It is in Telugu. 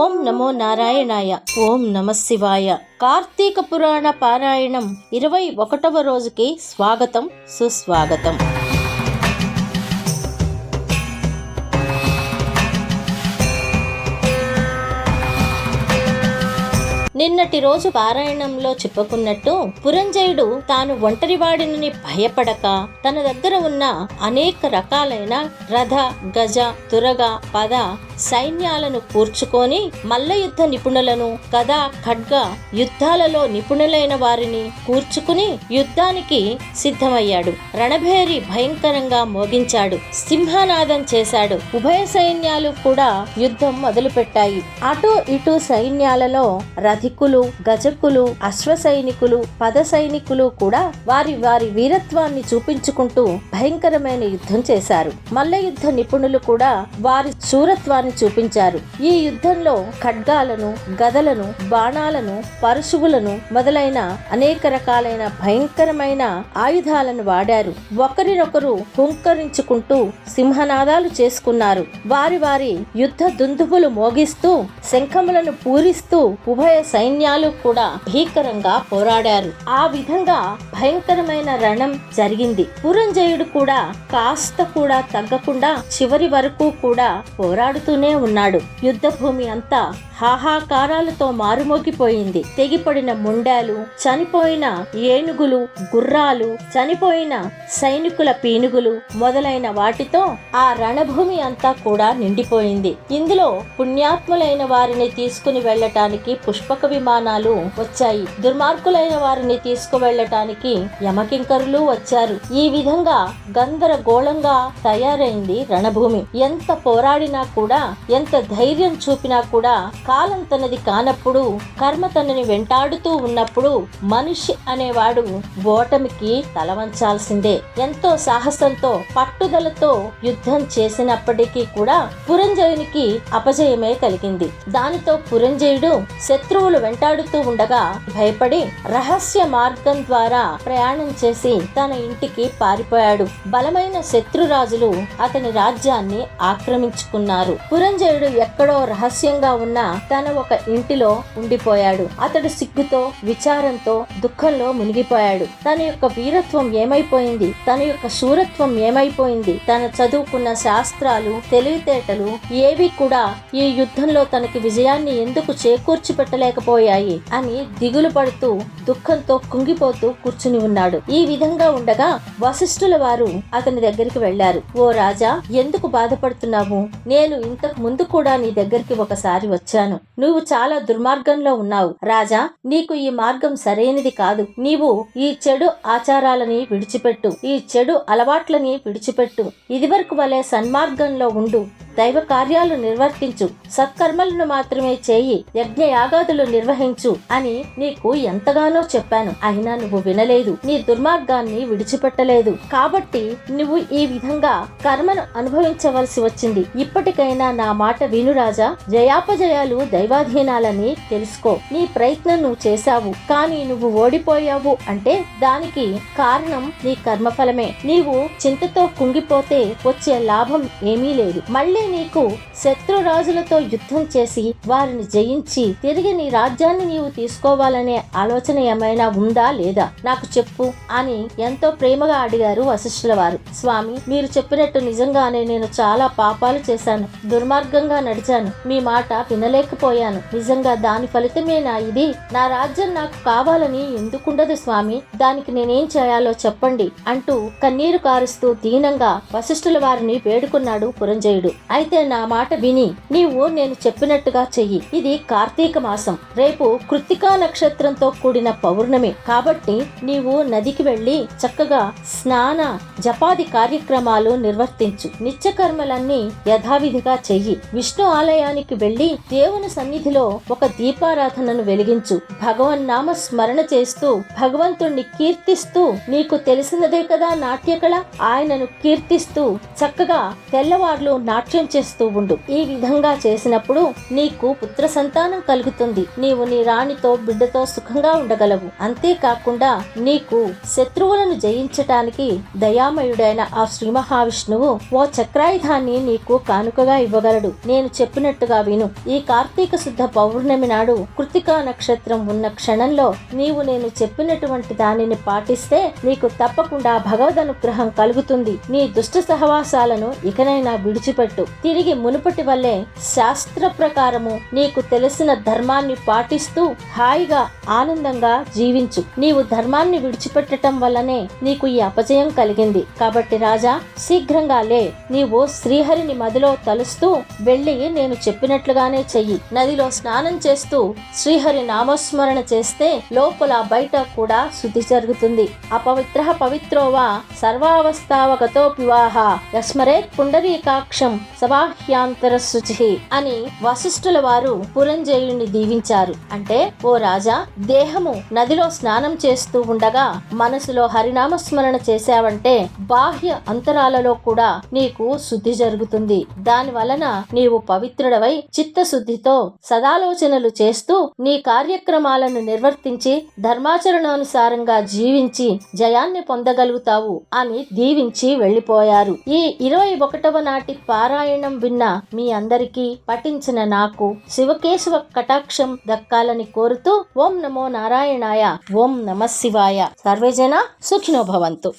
ఓం నమో నారాయణాయ. ఓం నమ శివాయ. కార్తీక పురాణ పారాయణం ఇరవై ఒకటవ రోజుకి స్వాగతం సుస్వాగతం. నిన్నటి రోజు పారాయణంలో చెప్పుకున్నట్టు పురంజయుడు తాను ఒంటరివాడినని భయపడక తన దగ్గర ఉన్న అనేక రకాలైన రథ గజ తురగ పద సైన్యాలను కూర్చుకొని మల్లయుద్ధ నిపుణులను కథ ఖడ్గ యుద్ధాలలో నిపుణులైన వారిని కూర్చుకుని యుద్ధానికి సిద్ధమయ్యాడు. రణభేరి భయంకరంగా మోగించాడు. సింహనాదం చేశాడు. ఉభయ సైన్యాలు కూడా యుద్ధం మొదలుపెట్టాయి. అటు ఇటు సైన్యాలలో రథికులు గజకులు అశ్వ సైనికులు పద సైనికులు కూడా వారి వారి వీరత్వాన్ని చూపించుకుంటూ భయంకరమైన యుద్ధం చేశారు. మల్ల యుద్ధ నిపుణులు కూడా వారి శూరత్వాన్ని చూపించారు. ఈ యుద్ధంలో ఖడ్గాలను గదలను బాణాలను పరుశువులను మొదలైన అనేక రకాలైన భయంకరమైన ఆయుధాలను వాడారు. ఒకరినొకరు హుంకరించుకుంటూ సింహనాదాలు చేసుకున్నారు. వారి వారి యుద్ధ దుందుబులు మోగిస్తూ శంఖములను పూరిస్తూ ఉభయ సైన్యాలు కూడా భీకరంగా పోరాడారు. ఆ విధంగా భయంకరమైన రణం జరిగింది. పురంజయుడు కూడా కాస్త కూడా తగ్గకుండా చివరి వరకు కూడా పోరాడుతూనే ఉన్నాడు. యుద్ధ భూమి అంతా హాహాకారాలతో మారుమోగిపోయింది. తెగిపడిన ముండాలు చనిపోయిన ఏనుగులు గుర్రాలు చనిపోయిన సైనికుల పీనుగులు మొదలైన వాటితో ఆ రణభూమి అంతా కూడా నిండిపోయింది. ఇందులో పుణ్యాత్ములైన వారిని తీసుకుని వెళ్ళటానికి పుష్పక విమానాలు వచ్చాయి. దుర్మార్గులైన వారిని తీసుకువెళ్ళటానికి యమకింకరులు వచ్చారు. ఈ విధంగా గందరగోళంగా తయారైంది రణభూమి. ఎంత పోరాడినా కూడా ఎంత ధైర్యం చూపినా కూడా కాలం తనది కానప్పుడు కర్మ తనని వెంటాడుతూ ఉన్నప్పుడు మనిషి అనేవాడు ఓటమికి తలవంచాల్సిందే. ఎంతో సాహసంతో పట్టుదలతో యుద్ధం చేసినప్పటికీ కూడా పురంజయునికి అపజయమే కలిగింది. దానితో పురంజయుడు శత్రువులు వెంటాడుతూ ఉండగా భయపడి రహస్య మార్గం ద్వారా ప్రయాణం చేసి తన ఇంటికి పారిపోయాడు. బలమైన శత్రురాజులు అతని రాజ్యాన్ని ఆక్రమించుకున్నారు. పురంజయుడు ఎక్కడో రహస్యంగా ఉన్న తన ఒక ఇంటిలో ఉండిపోయాడు. అతడు సిగ్గుతో విచారంతో దుఃఖంలో మునిగిపోయాడు. తన యొక్క వీరత్వం ఏమైపోయింది? తన యొక్క శూరత్వం ఏమైపోయింది? తన చదువుకున్న శాస్త్రాలు తెలివితేటలు ఏవి కూడా ఈ యుద్ధంలో తనకి విజయాన్ని ఎందుకు చేకూర్చి పెట్టలేకపోయాయి అని దిగులు పడుతూ దుఃఖంతో కుంగిపోతూ కూర్చుని ఉన్నాడు. ఈ విధంగా ఉండగా వశిష్ఠుల వారు అతని దగ్గరికి వెళ్ళారు ఓ రాజా ఎందుకు బాధపడుతున్నావు? నేను ఇంతకు ముందు కూడా నీ దగ్గరికి ఒకసారి వచ్చాను. నువ్వు చాలా దుర్మార్గంలో ఉన్నావు. రాజా నీకు ఈ మార్గం సరైనది కాదు. నీవు ఈ చెడు ఆచారాలని విడిచిపెట్టు. ఈ చెడు అలవాట్లని విడిచిపెట్టు. ఇదివరకు వలె సన్మార్గంలో ఉండు. దైవ కార్యాలు నిర్వర్తించు. సత్కర్మలను మాత్రమే చేయి. యజ్ఞ యాగాదులు నిర్వహించు అని నీకు ఎంతగానో చెప్పాను. అయినా నువ్వు వినలేదు. నీ దుర్మార్గాన్ని విడిచిపెట్టలేదు. కాబట్టి నువ్వు ఈ విధంగా కర్మను అనుభవించవలసి వచ్చింది. ఇప్పటికైనా నా మాట విను రాజా. జయాపజయాలు దైవాధీనాలని తెలుసుకో. నీ ప్రయత్నం నువ్వు చేశావు కానీ నువ్వు ఓడిపోయావు అంటే దానికి కారణం నీ కర్మఫలమే. నీవు చింతతో కుంగిపోతే వచ్చే లాభం ఏమీ లేదు. మళ్ళీ నీకు శత్రురాజులతో యుద్ధం చేసి వారిని జయించి తిరిగి నీ రాజ్యాన్ని నీవు తీసుకోవాలనే ఆలోచన ఏమైనా ఉందా లేదా? నాకు చెప్పు అని ఎంతో ప్రేమగా అడిగారు వశిష్ఠుల వారు. స్వామి మీరు చెప్పినట్టు నిజంగానే నేను చాలా పాపాలు చేశాను దుర్మార్గంగా నడిచాను. మీ మాట చేయలేకపోయాను నిజంగా దాని ఫలితమేనా ఇది? నా రాజ్యం నాకు కావాలని ఎందుకుండదు స్వామి. దానికి నేనేం చేయాలో చెప్పండి అంటూ కన్నీరు కారుస్తూ దీనంగా వశిష్ఠుల వారిని వేడుకున్నాడు పురంజయుడు. అయితే నా మాట విని నీవు నేను చెప్పినట్టుగా చెయ్యి. ఇది కార్తీక మాసం. రేపు కృత్తికా నక్షత్రంతో కూడిన పౌర్ణమి. కాబట్టి నీవు నదికి వెళ్ళి చక్కగా స్నాన జపాది కార్యక్రమాలు నిర్వర్తించు. నిత్యకర్మలన్నీ యథావిధిగా చెయ్యి. విష్ణు ఆలయానికి వెళ్ళి దేవుని సన్నిధిలో ఒక దీపారాధనను వెలిగించు. భగవన్ నామ స్మరణ చేస్తూ భగవంతుణ్ణి కీర్తిస్తూ నీకు తెలిసినదే కదా నాట్యకళ? ఆయనను కీర్తిస్తూ చక్కగా తెల్లవార్లు నాట్యం చేస్తూ ఉండు. ఈ విధంగా చేసినప్పుడు నీకు పుత్ర సంతానం కలుగుతుంది. నీవు నీ రాణితో బిడ్డతో సుఖంగా ఉండగలవు. అంతేకాకుండా నీకు శత్రువులను జయించటానికి దయామయుడైన ఆ శ్రీ మహావిష్ణువు ఓ చక్రాయుధాన్ని నీకు కానుకగా ఇవ్వగలడు. నేను చెప్పినట్టుగా విను. ఈ కార్తీక శుద్ధ పౌర్ణమి నాడు కృతికా నక్షత్రం ఉన్న క్షణంలో నీవు నేను చెప్పినటువంటి దానిని పాటిస్తే నీకు తప్పకుండా భగవద్ అనుగ్రహం కలుగుతుంది. నీ దుష్ట సహవాసాలను ఇకనైనా విడిచిపెట్టు. తిరిగి మునుపటి వల్లే శాస్త్ర ప్రకారము నీకు తెలిసిన ధర్మాన్ని పాటిస్తూ హాయిగా ఆనందంగా జీవించు. నీవు ధర్మాన్ని విడిచిపెట్టడం వల్లనే నీకు ఈ అపజయం కలిగింది. కాబట్టి రాజా శీఘ్రంగా లే. నీవు శ్రీహరిని మదిలో తలుస్తూ వెళ్ళి నేను చెప్పినట్లుగానే చెయ్యి. నదిలో స్నానం చేస్తూ శ్రీహరి నామస్మరణ చేస్తే లోపల బయట కూడా శుద్ధి జరుగుతుంది. అపవిత్ర పవిత్రోవా సర్వావస్థావగతో పివాహ యస్మరేత్ పుండరీకాక్షం సబాహ్యాంతర శుచి అని వశిష్ఠుల వారు పురంజయుణ్ణి దీవించారు. అంటే ఓ రాజా దేహము నదిలో స్నానం చేస్తూ ఉండగా మనసులో హరినామస్మరణ చేశావంటే బాహ్య అంతరాలలో కూడా నీకు శుద్ధి జరుగుతుంది. దాని వలన నీవు పవిత్రుడవై చిత్తశుద్ధితో సదాలోచనలు చేస్తూ నీ కార్యక్రమాలను నిర్వర్తించి ధర్మాచరణానుసారంగా జీవించి జయాన్ని పొందగలుగుతావు అని దీవించి వెళ్ళిపోయారు ఈ ఇరవై ఒకటవ నాటి పారాయణం విన్న మీ అందరికీ పఠించిన నాకు శివకేశవ కటాక్షం దక్కాలని కోరుతూ ఓం నమో నారాయణాయ ఓం నమ శివాయ. సర్వేజన సుఖినో భవంతు.